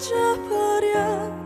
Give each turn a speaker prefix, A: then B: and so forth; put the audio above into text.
A: 자꾸 흩어져 버려.